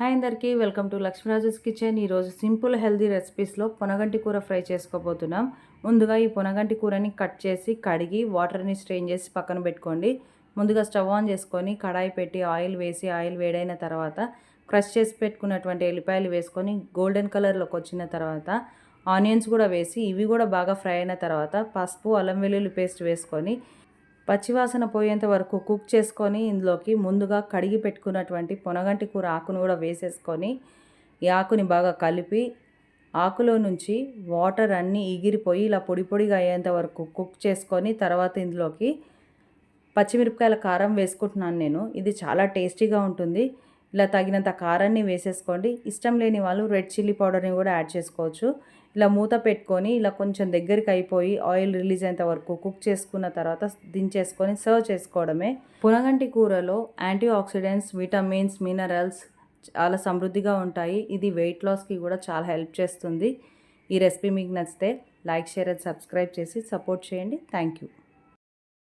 Hi అందరికీ welcome to Lakshmiraju's kitchen. ఈరోజు simple healthy రెసిపీస్లో పొనగంటి కూర ఫ్రై చేసుకోబోతున్నాం. ముందుగా ఈ పొనగంటి కూరని కట్ చేసి కడిగి వాటర్ని స్ట్రెయిన్ చేసి పక్కన పెట్టుకోండి. ముందుగా స్టవ్ ఆన్ చేసుకొని కడాయి పెట్టి ఆయిల్ వేసి ఆయిల్ వేడైన తర్వాత క్రష్ చేసి పెట్టుకున్నటువంటి ఎల్లిపాయలు వేసుకొని గోల్డెన్ కలర్లోకి వచ్చిన తర్వాత ఆనియన్స్ కూడా వేసి ఇవి కూడా బాగా ఫ్రై అయిన తర్వాత పసుపు అల్లం వెల్లుల్లి పేస్ట్ వేసుకొని పచ్చివాసన పోయేంత వరకు కుక్ చేసుకొని ఇందులోకి ముందుగా కడిగి పెట్టుకున్నటువంటి పొనగంటి కూర ఆకును కూడా వేసేసుకొని ఈ ఆకుని బాగా కలిపి ఆకులో నుంచి వాటర్ అన్నీ ఎగిరిపోయి ఇలా పొడి పొడిగా అయ్యేంత వరకు కుక్ చేసుకొని తర్వాత ఇందులోకి పచ్చిమిరపకాయల కారం వేసుకుంటున్నాను నేను. ఇది చాలా టేస్టీగా ఉంటుంది. ఇలా తగినంత కారాన్ని వేసేసుకోండి. ఇష్టం లేని వాళ్ళు రెడ్ చిల్లీ పౌడర్ని కూడా యాడ్ చేసుకోవచ్చు. ఇలా మూత పెట్టుకొని ఇలా కొంచెం దగ్గరికి అయిపోయి ఆయిల్ రిలీజ్ అయ్యేంత వరకు కుక్ చేసుకున్న తర్వాత దించేసుకొని సర్వ్ చేసుకోవడమే. పునగంటి కూరలో యాంటీ ఆక్సిడెంట్స్ విటమిన్స్ మినరల్స్ చాలా సమృద్ధిగా ఉంటాయి. ఇది వెయిట్ లాస్కి కూడా చాలా హెల్ప్ చేస్తుంది. ఈ రెసిపీ మీకు నచ్చితే లైక్ షేర్ అండ్ సబ్స్క్రైబ్ చేసి సపోర్ట్ చేయండి. Thank you.